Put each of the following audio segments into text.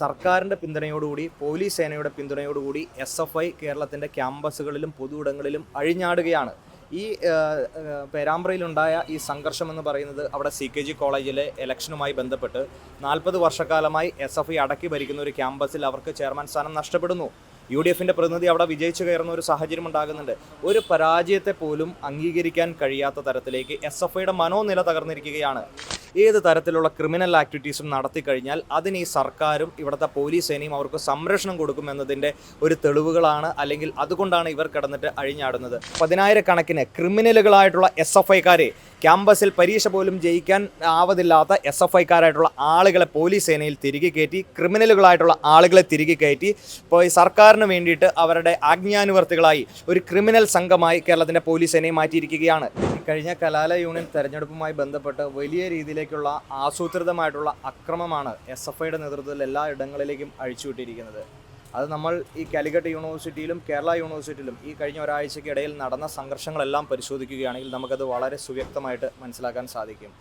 സർക്കാരിന്റെ പിന്തുണയോടുകൂടി പോലീസ് സേനയുടെ പിന്തുണയോടുകൂടി S F I കേരളത്തിന്റെ ക്യാമ്പസുകളിലും പൊതുവിടങ്ങളിലും അഴിഞ്ഞാടുകയാണ്. ഈ പേരാമ്പ്രയിലുണ്ടായ ഈ സംഘർഷം എന്ന് പറയുന്നത് അവിടെ സി കെ ജി കോളേജിലെ ഇലക്ഷനുമായി ബന്ധപ്പെട്ട് നാൽപ്പത് വർഷക്കാലമായി എസ് എഫ് ഐ അടക്കി ഭരിക്കുന്ന ഒരു ക്യാമ്പസിൽ അവർക്ക് ചെയർമാൻ സ്ഥാനം നഷ്ടപ്പെടുന്നു. യു ഡി എഫിന്റെ പ്രതിനിധി അവിടെ വിജയിച്ചു കയറുന്ന ഒരു സാഹചര്യം ഉണ്ടാകുന്നുണ്ട്. ഒരു പരാജയത്തെ പോലും അംഗീകരിക്കാൻ കഴിയാത്ത തരത്തിലേക്ക് എസ് എഫ് ഐയുടെ മനോനില തകർന്നിരിക്കുകയാണ്. ഏത് തരത്തിലുള്ള ക്രിമിനൽ ആക്ടിവിറ്റീസും നടത്തി കഴിഞ്ഞാൽ അതിന് ഈ സർക്കാരും ഇവിടുത്തെ പോലീസ് സേനയും അവർക്ക് സംരക്ഷണം കൊടുക്കുമെന്നതിന്റെ ഒരു തെളിവുകളാണ് അല്ലെങ്കിൽ അതുകൊണ്ടാണ് ഇവർ കിടന്നിട്ട് അഴിഞ്ഞാടുന്നത്. പതിനായിരക്കണക്കിന് ക്രിമിനലുകളായിട്ടുള്ള എസ് എഫ് ഐക്കാരെ ക്യാമ്പസിൽ പരീക്ഷ പോലും ജയിക്കാൻ ആവതില്ലാത്ത എസ് എഫ് ഐക്കാരായിട്ടുള്ള ആളുകളെ പോലീസ് സേനയിൽ തിരികെ കയറ്റി ക്രിമിനലുകളായിട്ടുള്ള ആളുകളെ തിരികെ കയറ്റി ഇപ്പോൾ ഈ സർക്കാരിന് വേണ്ടിയിട്ട് അവരുടെ ആജ്ഞാനുവർത്തികളായി ഒരു ക്രിമിനൽ സംഘമായി കേരളത്തിന്റെ പോലീസ് സേനയെ മാറ്റിയിരിക്കുകയാണ്. കഴിഞ്ഞ കലാലയ യൂണിയൻ തെരഞ്ഞെടുപ്പുമായി ബന്ധപ്പെട്ട് വലിയ രീതിയിലേക്കുള്ള ആസൂത്രിതമായിട്ടുള്ള അക്രമമാണ് എസ് എഫ് ഐയുടെ നേതൃത്വത്തിൽ എല്ലാ ഇടങ്ങളിലേക്കും അഴിച്ചുവിട്ടിരിക്കുന്നത്. അത് നമ്മൾ ഈ കാലിക്കറ്റ് യൂണിവേഴ്സിറ്റിയിലും കേരള യൂണിവേഴ്സിറ്റിയിലും ഈ കഴിഞ്ഞ ഒരാഴ്ചയ്ക്ക് ഇടയിൽ നടന്ന സംഘർഷങ്ങളെല്ലാം പരിശോധിക്കുകയാണെങ്കിൽ നമുക്കത് വളരെ സുവ്യക്തമായിട്ട് മനസ്സിലാക്കാൻ സാധിക്കും.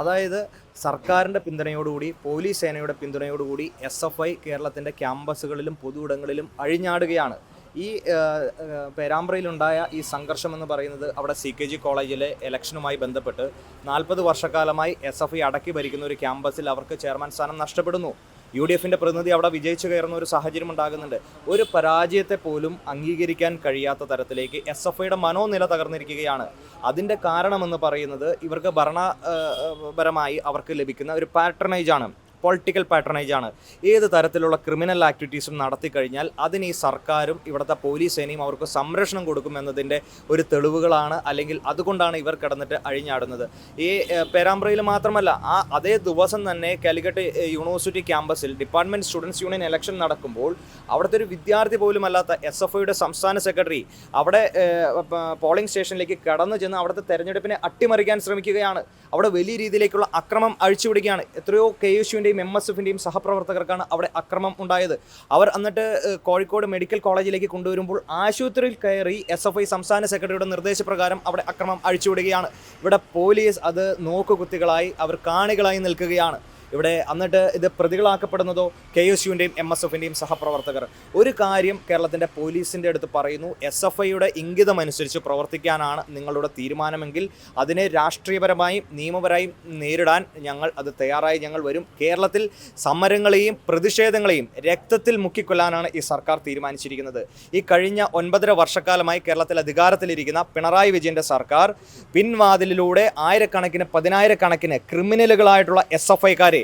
അതായത് സർക്കാരിന്റെ പിന്തുണയോടുകൂടി പോലീസ് സേനയുടെ പിന്തുണയോടുകൂടി എസ് എഫ് ഐ കേരളത്തിന്റെ ക്യാമ്പസുകളിലും പൊതു ഇടങ്ങളിലും അഴിഞ്ഞാടുകയാണ്. ഈ പേരാമ്പ്രയിലുണ്ടായ ഈ സംഘർഷം എന്ന് പറയുന്നത് അവിടെ സി കെ ജി കോളേജിലെ ഇലക്ഷനുമായി ബന്ധപ്പെട്ട് നാൽപ്പത് വർഷക്കാലമായി എസ് എഫ് ഐ അടക്കി ഭരിക്കുന്ന ഒരു ക്യാമ്പസിൽ അവർക്ക് ചെയർമാൻ സ്ഥാനം നഷ്ടപ്പെടുന്നു. യു ഡി എഫിന്റെ പ്രതിനിധി അവിടെ വിജയിച്ചു കയറുന്ന ഒരു സാഹചര്യം ഉണ്ടാകുന്നുണ്ട്. ഒരു പരാജയത്തെ പോലും അംഗീകരിക്കാൻ കഴിയാത്ത തരത്തിലേക്ക് എസ് എഫ് ഐയുടെ മനോനില തകർന്നിരിക്കുകയാണ്. അതിന്റെ കാരണമെന്ന് പറയുന്നത് ഇവർക്ക് ഭരണപരമായി അവർക്ക് ലഭിക്കുന്ന ഒരു പാറ്റർനൈജ് ആണ്. പൊളിറ്റിക്കൽ പാട്രണേജ് ആണ്. ഏത് തരത്തിലുള്ള ക്രിമിനൽ ആക്ടിവിറ്റീസും നടത്തി കഴിഞ്ഞാൽ അതിന് ഈ സർക്കാരും ഇവിടുത്തെ പോലീസ് സേനയും അവർക്ക് സംരക്ഷണം കൊടുക്കുമെന്നതിന്റെ ഒരു തെളിവുകളാണ് അല്ലെങ്കിൽ അതുകൊണ്ടാണ് ഇവർ കിടന്നിട്ട് അഴിഞ്ഞാടുന്നത്. ഈ പേരാമ്പ്രയിൽ മാത്രമല്ല ആ അതേ ദിവസം തന്നെ കാലിക്കറ്റ് യൂണിവേഴ്സിറ്റി ക്യാമ്പസിൽ ഡിപ്പാർട്ട്മെന്റ് സ്റ്റുഡൻസ് യൂണിയൻ ഇലക്ഷൻ നടക്കുമ്പോൾ അവിടുത്തെ ഒരു വിദ്യാർത്ഥി പോലും അല്ലാത്ത എസ് എഫ് ഐയുടെ സംസ്ഥാന സെക്രട്ടറി അവിടെ പോളിംഗ് സ്റ്റേഷനിലേക്ക് കടന്നു ചെന്ന് അവിടുത്തെ തെരഞ്ഞെടുപ്പിനെ അട്ടിമറിക്കാൻ ശ്രമിക്കുകയാണ്. അവിടെ വലിയ രീതിയിലേക്കുള്ള അക്രമം അഴിച്ചുവിടുകയാണ്. എത്രയോ കെ എസ് യുവിന്റെയും എം എസ് എഫിന്റെയും സഹപ്രവർത്തകർക്കാണ് അവിടെ അക്രമം ഉണ്ടായത്. അവർ എന്നിട്ട് കോഴിക്കോട് മെഡിക്കൽ കോളേജിലേക്ക് കൊണ്ടുവരുമ്പോൾ ആശുപത്രിയിൽ കയറി എസ് എഫ് ഐ സംസ്ഥാന സെക്രട്ടറിയുടെ നിർദ്ദേശപ്രകാരം അവിടെ അക്രമം അഴിച്ചുവിടുകയാണ്. ഇവിടെ പോലീസ് അത് നോക്കുകുത്തികളായി അവർ കാണികളായി നിൽക്കുകയാണ്. ഇവിടെ എന്നിട്ട് ഇത് പ്രതികളാക്കപ്പെടുന്നതോ കെ എസ് യുവിന്റെയും എം എസ് എഫിന്റെയും സഹപ്രവർത്തകർ. ഒരു കാര്യം കേരളത്തിന്റെ പോലീസിന്റെ അടുത്ത് പറയുന്നു എസ് എഫ് ഐയുടെ ഇംഗിതമനുസരിച്ച് പ്രവർത്തിക്കാനാണ് നിങ്ങളുടെ തീരുമാനമെങ്കിൽ അതിനെ രാഷ്ട്രീയപരമായും നിയമപരമായും നേരിടാൻ ഞങ്ങൾ അത് തയ്യാറായി ഞങ്ങൾ വരും. കേരളത്തിൽ സമരങ്ങളെയും പ്രതിഷേധങ്ങളെയും രക്തത്തിൽ മുക്കിക്കൊല്ലാനാണ് ഈ സർക്കാർ തീരുമാനിച്ചിരിക്കുന്നത്. ഈ കഴിഞ്ഞ ഒൻപതര വർഷക്കാലമായി കേരളത്തിൽ അധികാരത്തിലിരിക്കുന്ന പിണറായി വിജയന്റെ സർക്കാർ പിൻവാതിലിലൂടെ ആയിരക്കണക്കിന് പതിനായിരക്കണക്കിന് ക്രിമിനലുകളായിട്ടുള്ള എസ് എഫ് ഐക്കാരെ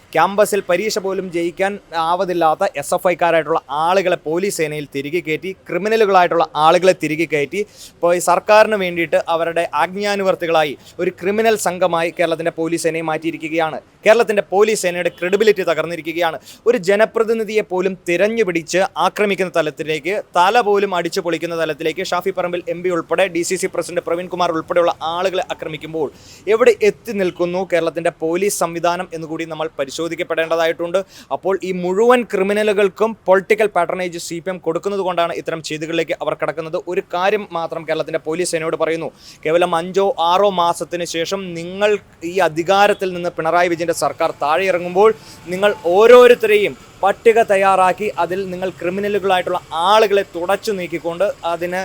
ക്യാമ്പസിൽ പരീക്ഷ പോലും ജയിക്കാൻ ആവതില്ലാത്ത എസ് എഫ് ഐക്കാരായിട്ടുള്ള ആളുകളെ പോലീസ് സേനയിൽ തിരികെ കയറ്റി ക്രിമിനലുകളായിട്ടുള്ള ആളുകളെ തിരികെ കയറ്റി. ഇപ്പോൾ സർക്കാരിന് വേണ്ടിയിട്ട് അവരുടെ ആജ്ഞാനുവർത്തികളായി ഒരു ക്രിമിനൽ സംഘമായി കേരളത്തിന്റെ പോലീസ് സേനയെ മാറ്റിയിരിക്കുകയാണ്. കേരളത്തിന്റെ പോലീസ് സേനയുടെ ക്രെഡിബിലിറ്റി തകർന്നിരിക്കുകയാണ്. ഒരു ജനപ്രതിനിധിയെ പോലും തിരഞ്ഞു പിടിച്ച് ആക്രമിക്കുന്ന തലത്തിലേക്ക് തല പോലും അടിച്ചു പൊളിക്കുന്ന തലത്തിലേക്ക് ഷാഫി പറമ്പിൽ എം ഉൾപ്പെടെ D C C president Praveenkumar ഉൾപ്പെടെയുള്ള ആളുകളെ ആക്രമിക്കുമ്പോൾ എവിടെ എത്തി നിൽക്കുന്നു കേരളത്തിന്റെ പോലീസ് സംവിധാനം എന്നുകൂടി നമ്മൾ പരിശോധിക്കപ്പെടേണ്ടതായിട്ടുണ്ട്. അപ്പോൾ ഈ മുഴുവൻ ക്രിമിനലുകൾക്കും political patronage C P M കൊടുക്കുന്നത് കൊണ്ടാണ് ഇത്തരം ചെയ്തികളിലേക്ക് അവർ കിടക്കുന്നത്. ഒരു കാര്യം മാത്രം കേരളത്തിന്റെ പോലീസ് സേനയോട് പറയുന്നു. കേവലം അഞ്ചോ ആറോ മാസത്തിന് ശേഷം നിങ്ങൾ ഈ അധികാരത്തിൽ നിന്ന് പിണറായി വിജയന്റെ സർക്കാർ താഴെ ഇറങ്ങുമ്പോൾ നിങ്ങൾ ഓരോരുത്തരെയും പട്ടിക തയ്യാറാക്കി അതിൽ നിങ്ങൾ ക്രിമിനലുകളായിട്ടുള്ള ആളുകളെ തുടച്ചു നീക്കിക്കൊണ്ട് അതിന്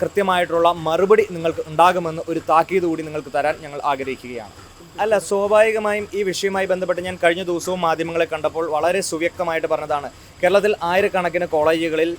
കൃത്യമായിട്ടുള്ള മറുപടി നിങ്ങൾക്ക് ഉണ്ടാകുമെന്ന് ഒരു താക്കീത് കൂടി നിങ്ങൾക്ക് തരാൻ ഞങ്ങൾ ആഗ്രഹിക്കുകയാണ്. അല്ല സ്വാഭാവികമായും ഈ വിഷയവുമായി ബന്ധപ്പെട്ട് ഞാൻ കഴിഞ്ഞ ദിവസവും മാധ്യമങ്ങളെ കണ്ടപ്പോൾ വളരെ സുവ്യക്തമായിട്ട് പറഞ്ഞതാണ്. കേരളത്തിൽ ആയിരക്കണക്കിന് കോളേജുകളിൽ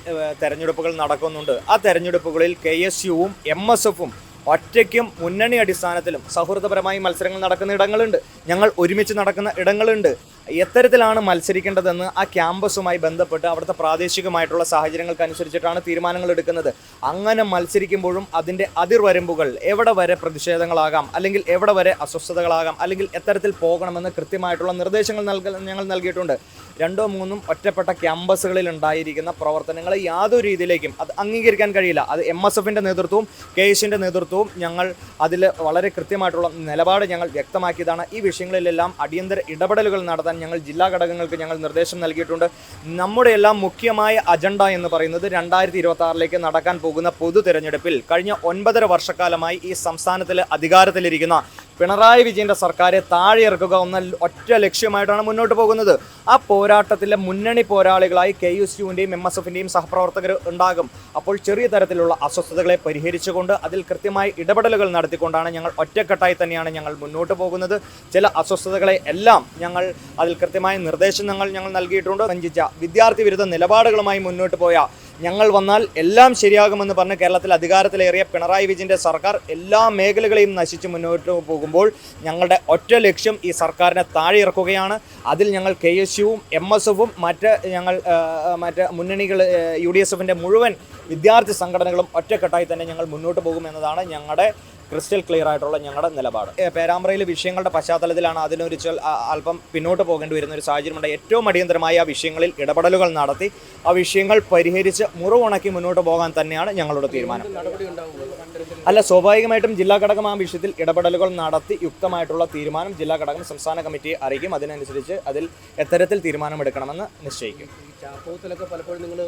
തെരഞ്ഞെടുപ്പുകൾ നടക്കുന്നുണ്ട്. ആ തെരഞ്ഞെടുപ്പുകളിൽ കെ എസ് യുവും എം എസ് എഫും ഒറ്റയ്ക്കും മുന്നണി അടിസ്ഥാനത്തിലും സൗഹൃദപരമായി മത്സരങ്ങൾ നടക്കുന്ന ഇടങ്ങളുണ്ട്. ഞങ്ങൾ ഒരുമിച്ച് നടക്കുന്ന ഇടങ്ങളുണ്ട്. എത്തരത്തിലാണ് മത്സരിക്കേണ്ടതെന്ന് ആ ക്യാമ്പസുമായി ബന്ധപ്പെട്ട് അവിടുത്തെ പ്രാദേശികമായിട്ടുള്ള സാഹചര്യങ്ങൾക്ക് അനുസരിച്ചിട്ടാണ് തീരുമാനങ്ങൾ എടുക്കുന്നത്. അങ്ങനെ മത്സരിക്കുമ്പോഴും അതിന്റെ അതിർവരമ്പുകൾ എവിടെ വരെ പ്രതിഷേധങ്ങളാകാം അല്ലെങ്കിൽ എവിടെ വരെ അസ്വസ്ഥതകളാകാം അല്ലെങ്കിൽ എത്തരത്തിൽ പോകണമെന്ന് കൃത്യമായിട്ടുള്ള നിർദ്ദേശങ്ങൾ നൽക ഞങ്ങൾ നൽകിയിട്ടുണ്ട്. രണ്ടോ മൂന്നും ഒറ്റപ്പെട്ട ക്യാമ്പസുകളിൽ ഉണ്ടായിരിക്കുന്ന പ്രവർത്തനങ്ങളെ യാതൊരു രീതിയിലേക്കും അത് അംഗീകരിക്കാൻ കഴിയില്ല. അത് എം എസ് എഫിന്റെ നേതൃത്വവും കെ എസിന്റെ നേതൃത്വവും ഞങ്ങൾ അതിൽ വളരെ കൃത്യമായിട്ടുള്ള നിലപാട് ഞങ്ങൾ വ്യക്തമാക്കിയതാണ്. ഈ വിഷയങ്ങളിലെല്ലാം അടിയന്തര ഇടപെടലുകൾ നടത്താൻ ഞങ്ങൾ ജില്ലാ ഘടകങ്ങൾക്ക് ഞങ്ങൾ നിർദ്ദേശം നൽകിയിട്ടുണ്ട്. നമ്മുടെ എല്ലാം മുഖ്യമായ അജണ്ട എന്ന് പറയുന്നത് രണ്ടായിരത്തി ഇരുപത്തി നടക്കാൻ പോകുന്ന പൊതു തെരഞ്ഞെടുപ്പിൽ കഴിഞ്ഞ ഒൻപതര വർഷക്കാലമായി ഈ സംസ്ഥാനത്തിൽ അധികാരത്തിലിരിക്കുന്ന പിണറായി വിജയന്റെ സർക്കാരെ താഴെ ഇറക്കുക എന്ന ഒറ്റ ലക്ഷ്യമായിട്ടാണ് മുന്നോട്ട് പോകുന്നത്. ആ പോരാട്ടത്തിലെ മുന്നണി പോരാളികളായി കെ യു സിയുവിന്റെയും എം എസ് എഫിന്റെയും സഹപ്രവർത്തകർ ഉണ്ടാകും. അപ്പോൾ ചെറിയ തരത്തിലുള്ള അസ്വസ്ഥതകളെ പരിഹരിച്ചുകൊണ്ട് അതിൽ കൃത്യമായ ഇടപെടലുകൾ നടത്തിക്കൊണ്ടാണ് ഞങ്ങൾ ഒറ്റക്കെട്ടായി തന്നെയാണ് ഞങ്ങൾ മുന്നോട്ട് പോകുന്നത്. ചില അസ്വസ്ഥതകളെ എല്ലാം ഞങ്ങൾ അതിൽ കൃത്യമായ നിർദ്ദേശങ്ങൾ ഞങ്ങൾ നൽകിയിട്ടുണ്ട്. വഞ്ചിച്ച വിദ്യാർത്ഥി വിരുദ്ധ നിലപാടുകളുമായി മുന്നോട്ട് പോയ ഞങ്ങൾ വന്നാൽ എല്ലാം ശരിയാകുമെന്ന് പറഞ്ഞ് കേരളത്തിൽ അധികാരത്തിലേറിയ പിണറായി വിജയന്റെ സർക്കാർ എല്ലാ മേഖലകളെയും നശിച്ച് മുന്നോട്ട് പോകുമ്പോൾ ഞങ്ങളുടെ ഒറ്റ ലക്ഷ്യം ഈ സർക്കാരിനെ താഴെ ഇറക്കുകയാണ്. അതിൽ ഞങ്ങൾ കെ എസ് യുവും എം എസ് എഫും മറ്റ് ഞങ്ങൾ മറ്റ് മുന്നണികൾ യു ഡി എസ് എഫിന്റെ മുഴുവൻ വിദ്യാർത്ഥി സംഘടനകളും ഒറ്റക്കെട്ടായി തന്നെ ഞങ്ങൾ മുന്നോട്ട് പോകുമെന്നതാണ് ഞങ്ങളുടെ ക്രിസ്റ്റൽ ക്ലിയർ ആയിട്ടുള്ള ഞങ്ങളുടെ നിലപാട്. പേരാമ്പ്രയിൽ പേരാമ്പ്രയിലെ വിഷയങ്ങളുടെ പശ്ചാത്തലത്തിലാണ് അതിനൊരു ചെൽ അല്പം പിന്നോട്ട് പോകേണ്ടി വരുന്ന ഒരു സാഹചര്യമുണ്ട് ഏറ്റവും അടിയന്തരമായി ആ വിഷയങ്ങളിൽ ഇടപെടലുകൾ നടത്തി ആ വിഷയങ്ങൾ പരിഹരിച്ച് മുറിവുണക്കി മുന്നോട്ട് പോകാൻ തന്നെയാണ് ഞങ്ങളുടെ തീരുമാനം. അല്ല സ്വാഭാവികമായിട്ടും ജില്ലാ ഘടകം ആ വിഷയത്തിൽ ഇടപെടലുകൾ നടത്തി യുക്തമായിട്ടുള്ള തീരുമാനം ജില്ലാ ഘടകം സംസ്ഥാന കമ്മിറ്റിയെ അറിയിക്കും. അതിനനുസരിച്ച് അതിൽ എത്തരത്തിൽ തീരുമാനമെടുക്കണമെന്ന് നിശ്ചയിക്കും. ചാപ്പൂത്തലൊക്കെ പലപ്പോഴും നിങ്ങൾ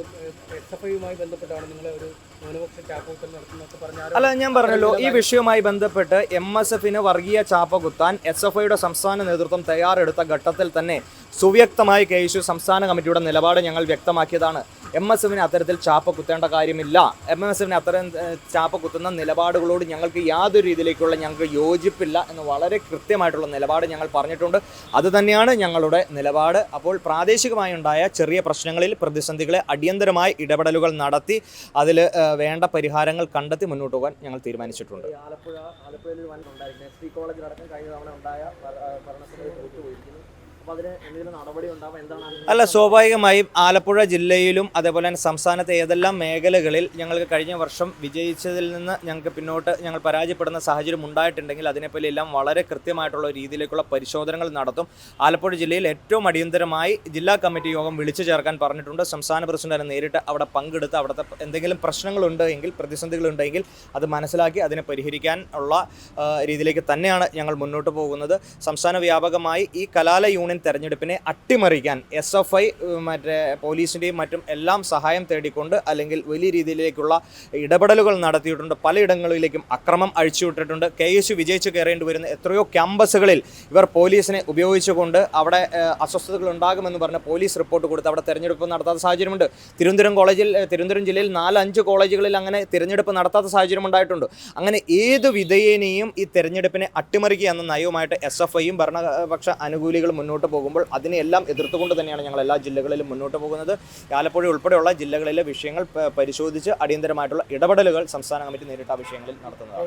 എസ് എഫ് ഐയുമായി ബന്ധപ്പെട്ടാണ് നിങ്ങൾ ഒരു ന്യൂനപക്ഷ ചാപ്പൂത്തൽ നടത്തുന്നൊക്കെ പറഞ്ഞാൽ അല്ല ഞാൻ പറഞ്ഞല്ലോ ഈ വിഷയവുമായി ബന്ധപ്പെട്ട് എം എസ് എഫിന് വർഗീയ ചാപ്പ കുത്താൻ എസ് എഫ് ഐയുടെ സംസ്ഥാന നേതൃത്വം തയ്യാറെടുത്ത ഘട്ടത്തിൽ തന്നെ സുവ്യക്തമായി കെ സംസ്ഥാന കമ്മിറ്റിയുടെ നിലപാട് ഞങ്ങൾ വ്യക്തമാക്കിയതാണ്. എം എസ് എഫിന് അത്തരത്തിൽ ചാപ്പ കുത്തേണ്ട കാര്യമില്ല. എം എസ് എഫിന് അത്തരം ചാപ്പ കുത്തുന്ന നിലപാടുകളോട് ഞങ്ങൾക്ക് യാതൊരു രീതിയിലേക്കുള്ള ഞങ്ങൾക്ക് യോജിപ്പില്ല എന്ന് വളരെ കൃത്യമായിട്ടുള്ള നിലപാട് ഞങ്ങൾ പറഞ്ഞിട്ടുണ്ട്. അതുതന്നെയാണ് ഞങ്ങളുടെ നിലപാട്. അപ്പോൾ പ്രാദേശികമായി ഉണ്ടായ ചെറിയ പ്രശ്നങ്ങളിൽ പ്രതിസന്ധികളെ അടിയന്തരമായി ഇടപെടലുകൾ നടത്തി അതിൽ വേണ്ട പരിഹാരങ്ങൾ കണ്ടെത്തി മുന്നോട്ട് പോകാൻ ഞങ്ങൾ തീരുമാനിച്ചിട്ടുണ്ട്. ആലപ്പുഴ ആലപ്പുഴയിൽ വൻ കഴിഞ്ഞ തവണ ഉണ്ടായ അല്ല സ്വാഭാവികമായും ആലപ്പുഴ ജില്ലയിലും അതേപോലെ തന്നെ സംസ്ഥാനത്തെ ഏതെല്ലാം മേഖലകളിൽ ഞങ്ങൾക്ക് കഴിഞ്ഞ വർഷം വിജയിച്ചതിൽ നിന്ന് ഞങ്ങൾക്ക് പിന്നോട്ട് ഞങ്ങൾ പരാജയപ്പെടുന്ന സാഹചര്യം ഉണ്ടായിട്ടുണ്ടെങ്കിൽ അതിനെപ്പറ്റി എല്ലാം വളരെ കൃത്യമായിട്ടുള്ള രീതിയിലേക്കുള്ള പരിശോധനകൾ നടത്തും. ആലപ്പുഴ ജില്ലയിൽ ഏറ്റവും അടിയന്തരമായി ജില്ലാ കമ്മിറ്റി യോഗം വിളിച്ചു ചേർക്കാൻ പറഞ്ഞിട്ടുണ്ട്. സംസ്ഥാന പ്രസിഡന്റ് തന്നെ നേരിട്ട് അവിടെ പങ്കെടുത്ത് അവിടുത്തെ എന്തെങ്കിലും പ്രശ്നങ്ങളുണ്ട് എങ്കിൽ പ്രതിസന്ധികളുണ്ടെങ്കിൽ അത് മനസ്സിലാക്കി അതിനെ പരിഹരിക്കാൻ ഉള്ള രീതിയിലേക്ക് തന്നെയാണ് ഞങ്ങൾ മുന്നോട്ട് പോകുന്നത്. സംസ്ഥാന വ്യാപകമായി ഈ കലാല യൂണിയൻ തെരഞ്ഞെടുപ്പിനെ അട്ടിമറിക്കാൻ എസ് എഫ് ഐ മറ്റേ പോലീസിന്റെയും മറ്റും എല്ലാം സഹായം തേടിക്കൊണ്ട് അല്ലെങ്കിൽ വലിയ രീതിയിലേക്കുള്ള ഇടപെടലുകൾ നടത്തിയിട്ടുണ്ട്. പലയിടങ്ങളിലേക്കും അക്രമം അഴിച്ചുവിട്ടിട്ടുണ്ട് കെ എസ് വിജയിച്ച് കയറേണ്ടി വരുന്ന എത്രയോ ക്യാമ്പസുകളിൽ ഇവർ പോലീസിനെ ഉപയോഗിച്ചുകൊണ്ട് അവിടെ അസ്വസ്ഥതകൾ ഉണ്ടാകുമെന്ന് പറഞ്ഞ് പോലീസ് റിപ്പോർട്ട് കൊടുത്ത് അവിടെ തെരഞ്ഞെടുപ്പ് നടത്താത്ത സാഹചര്യമുണ്ട്. തിരുവനന്തപുരം കോളേജിൽ തിരുവനന്തപുരം ജില്ലയിൽ നാലഞ്ച് കോളേജുകളിൽ അങ്ങനെ തിരഞ്ഞെടുപ്പ് നടത്താത്ത സാഹചര്യം ഉണ്ടായിട്ടുണ്ട്. അങ്ങനെ ഏത് വിധേയനെയും ഈ തെരഞ്ഞെടുപ്പിനെ അട്ടിമറിക്കുക എന്ന നയവുമായിട്ട് എസ് എഫ് ഐയും ഭരണപക്ഷ അനുകൂലികൾ മുന്നോട്ട് പോകുമ്പോൾ അതിനെല്ലാം എതിർത്തുകൊണ്ട് തന്നെയാണ് ഞങ്ങൾ എല്ലാ ജില്ലകളിലും മുന്നോട്ട് പോകുന്നത്. ആലപ്പുഴ ഉൾപ്പെടെയുള്ള ജില്ലകളിലെ വിഷയങ്ങൾ പരിശോധിച്ച് അടിയന്തരമായിട്ടുള്ള ഇടപെടലുകൾ സംസ്ഥാന കമ്മിറ്റി നേരിട്ട് ആ വിഷയങ്ങളിൽ നടത്തുന്നത്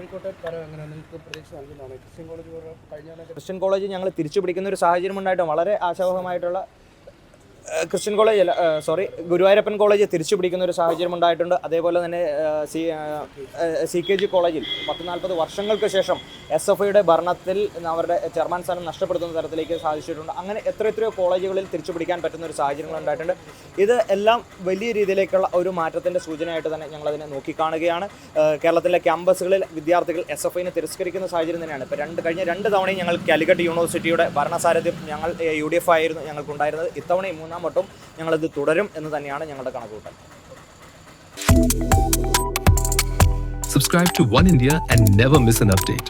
ക്രിസ്ത്യൻ കോളേജ് ഞങ്ങൾ തിരിച്ചു പിടിക്കുന്ന ഒരു സാഹചര്യം ഉണ്ടായിട്ടും വളരെ ആശാവഹമായിട്ടുള്ള ക്രിസ്ത്യൻ കോളേജ് അല്ല സോറി ഗുരുവായൂരപ്പൻ കോളേജ് തിരിച്ചു പിടിക്കുന്ന ഒരു സാഹചര്യം ഉണ്ടായിട്ടുണ്ട്. അതേപോലെ തന്നെ സി സി കെ ജി കോളേജിൽ പത്ത് നാൽപ്പത് വർഷങ്ങൾക്ക് ശേഷം എസ് എഫ് ഐയുടെ ഭരണത്തിൽ അവരുടെ ചെയർമാൻ സ്ഥാനം നഷ്ടപ്പെടുത്തുന്ന തരത്തിലേക്ക് സാധിച്ചിട്ടുണ്ട്. അങ്ങനെ എത്ര എത്രയോ കോളേജുകളിൽ തിരിച്ചു പിടിക്കാൻ പറ്റുന്ന ഒരു സാഹചര്യങ്ങൾ ഉണ്ടായിട്ടുണ്ട്. ഇത് എല്ലാം വലിയ രീതിയിലേക്കുള്ള ഒരു മാറ്റത്തിന്റെ സൂചനയായിട്ട് തന്നെ ഞങ്ങളതിനെ നോക്കിക്കാണുകയാണ്. കേരളത്തിലെ ക്യാമ്പസുകളിൽ വിദ്യാർത്ഥികൾ എസ് എഫ് ഐനെ തിരസ്കരിക്കുന്ന സാഹചര്യം തന്നെയാണ്. ഇപ്പോൾ രണ്ട് കഴിഞ്ഞ രണ്ട് തവണയും ഞങ്ങൾ കാലിക്കറ്റ് യൂണിവേഴ്സിറ്റിയുടെ ഭരണസാരഥ്യം ഞങ്ങൾ യു ഡി എഫ് ആയിരുന്നു ഞങ്ങൾക്കുണ്ടായിരുന്നത്. ഇത്തവണയും മൂന്നാം വട്ടം ഞങ്ങളിത് തുടരും എന്ന് തന്നെയാണ് ഞങ്ങളുടെ കണക്കുകൂട്ടൽ Subscribe to One India and never miss an update.